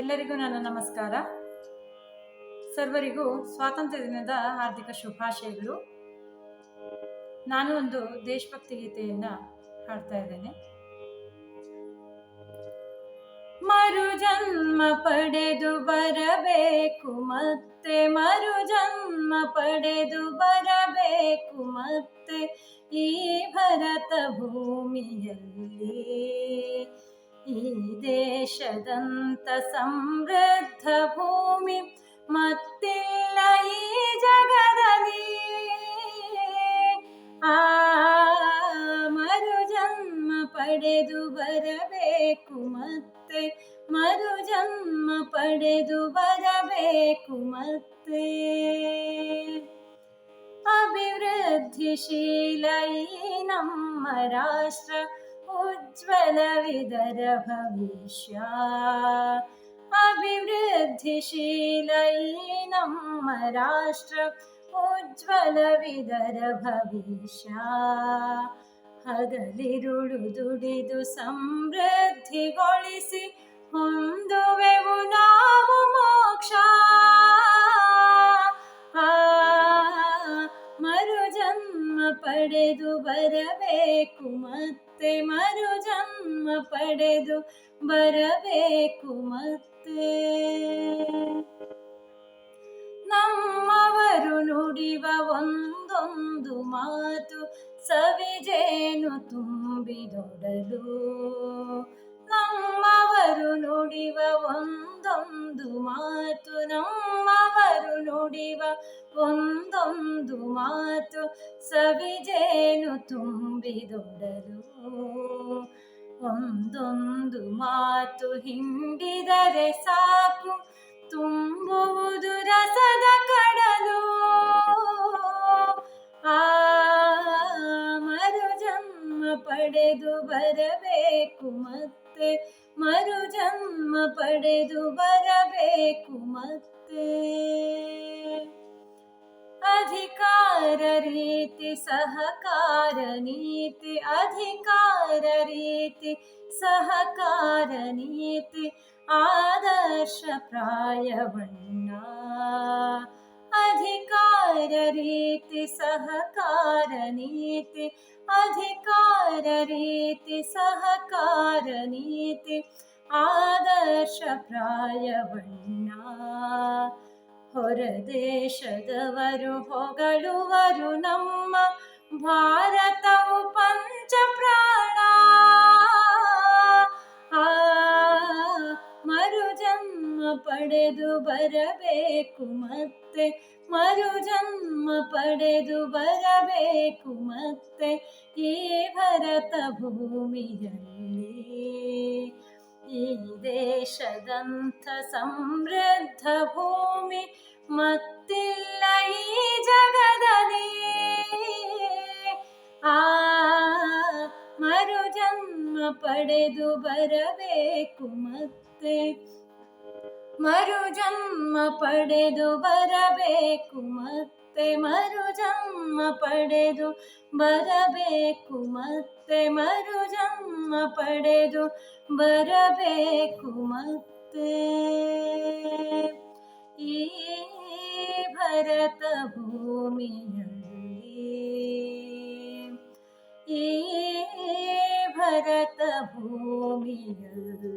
ಎಲ್ಲರಿಗೂ ನನ್ನ ನಮಸ್ಕಾರ. ಸರ್ವರಿಗೂ ಸ್ವಾತಂತ್ರ್ಯ ದಿನದ ಹಾರ್ದಿಕ ಶುಭಾಶಯಗಳು. ನಾನು ಒಂದು ದೇಶಭಕ್ತಿ ಗೀತೆಯನ್ನು ಹಾಡ್ತಾ ಇದ್ದೇನೆ. ಮರು ಜನ್ಮ ಪಡೆದು ಬರಬೇಕು, ಮತ್ತೆ ಮರು ಜನ್ಮ ಪಡೆದು ಬರಬೇಕು, ಮತ್ತೆ ಈ ಭರತ ಭೂಮಿಯಲ್ಲಿ ಈ ದೇಶದಂತ ಸಮೃದ್ಧ ಭೂಮಿ ಮತ್ತಿಲ್ಲ ಈ ಜಗದಲ್ಲಿ. ಆ ಮರು ಜನ್ಮ ಪಡೆದು ಬರಬೇಕು ಮತ್ತೆ ಮರು ಜನ್ಮ ಪಡೆದು ಬರಬೇಕು ಮತ್ತೆ. ಅಭಿವೃದ್ಧಿಶೀಲ ಈ ನಮ್ಮ ರಾಷ್ಟ್ರ ಉಜ್ವಲವಿದರ ಭವಿಷ್ಯ ಅಭಿವೃದ್ಧಿಶೀಲ ಈ ನಮ್ಮ ರಾಷ್ಟ್ರ ಉಜ್ವಲವಿದರ ಭವಿಷ್ಯ ಹಗಲಿರುಳು ದುಡಿದು ಸಮೃದ್ಧಿಗೊಳಿಸಿ ಹೊಂದುವೆವು ನಾವು ಮೋಕ್ಷ ಆ ಮರು ಜನ್ಮ ಪಡೆದು ಬರಬೇಕು ಮತ್ತೆ ಮರು ಜನ್ಮ ಪಡೆದು ಬರಬೇಕು, ಮತ್ತೆ. ನಮ್ಮವರು ನುಡಿವ ಒಂದೊಂದು ಮಾತು, ಸವಿಜೇನು ತುಂಬಿದೊಡಲು. ನಮ್ಮವರು ನುಡಿವ ಒಂದೊಂದು ಮಾತು ನಮ್ಮವರು ನುಡಿವ ಒಂದೊಂದು ಮಾತು ಸವಿಜೇನು ತುಂಬಿದೊಡಲು? ಒಂದೊಂದು ಮಾತು ಹಿಂಡಿದರೆ ಸಾಕು, ತುಂಬುವುದು ರಸದ ಕಡಲು. ಆ ಮರು ಜನ್ಮ ಪಡೆದು ಬರಬೇಕು ಮತ್ತೆ ಮರು ಜನ್ಮ ಪಡೆದು ಬರಬೇಕು ಮತ್ತೆ अधिकारीत् सहकारीत् अधिकाररीत् सहकारीत् आदर्शप्राय भण्या अधिकाररीति सहकारनीति अधिकाररीत् सहकारीत् ಆದರ್ಶ ಪ್ರಾಯವಣ್ಣ ಹೊರದೇಶದವರು ಹೊಗಳುವರು ನಮ್ಮ ಭಾರತವು ಪಂಚ ಪ್ರಾಣ ಆ, ಮರುಜನ್ಮ ಪಡೆದು ಬರಬೇಕು ಮತ್ತೆ, ಮರುಜನ್ಮ ಪಡೆದು ಬರಬೇಕು ಮತ್ತೆ, ಈ ಭರತ ಭೂಮಿಯಲ್ಲಿ ಈ ದೇಶದಂಥ ಸಮೃದ್ಧ ಭೂಮಿ ಮತ್ತಿಲ್ಲ ಈ ಜಗದಲ್ಲಿ ಆ ಮರು ಜನ್ಮ ಪಡೆದು ಬರಬೇಕು ಮತ್ತೆ. ಮರು ಜನ್ಮ ಪಡೆದು ಬರಬೇಕು ಮತ್ತೆ ಮರು ಜನ್ಮ ಪಡೆದು ಬರಬೇಕು ಮತ್ತೆ ಮರು ಜನ್ಮ ಪಡೆದು ಬರಬೇಕು ಮತ್ತೆ ಈ ಭರತ ಭೂಮಿಯಲ್ಲಿ ಈ ಭರತ ಭೂಮಿಯಲ್ಲಿ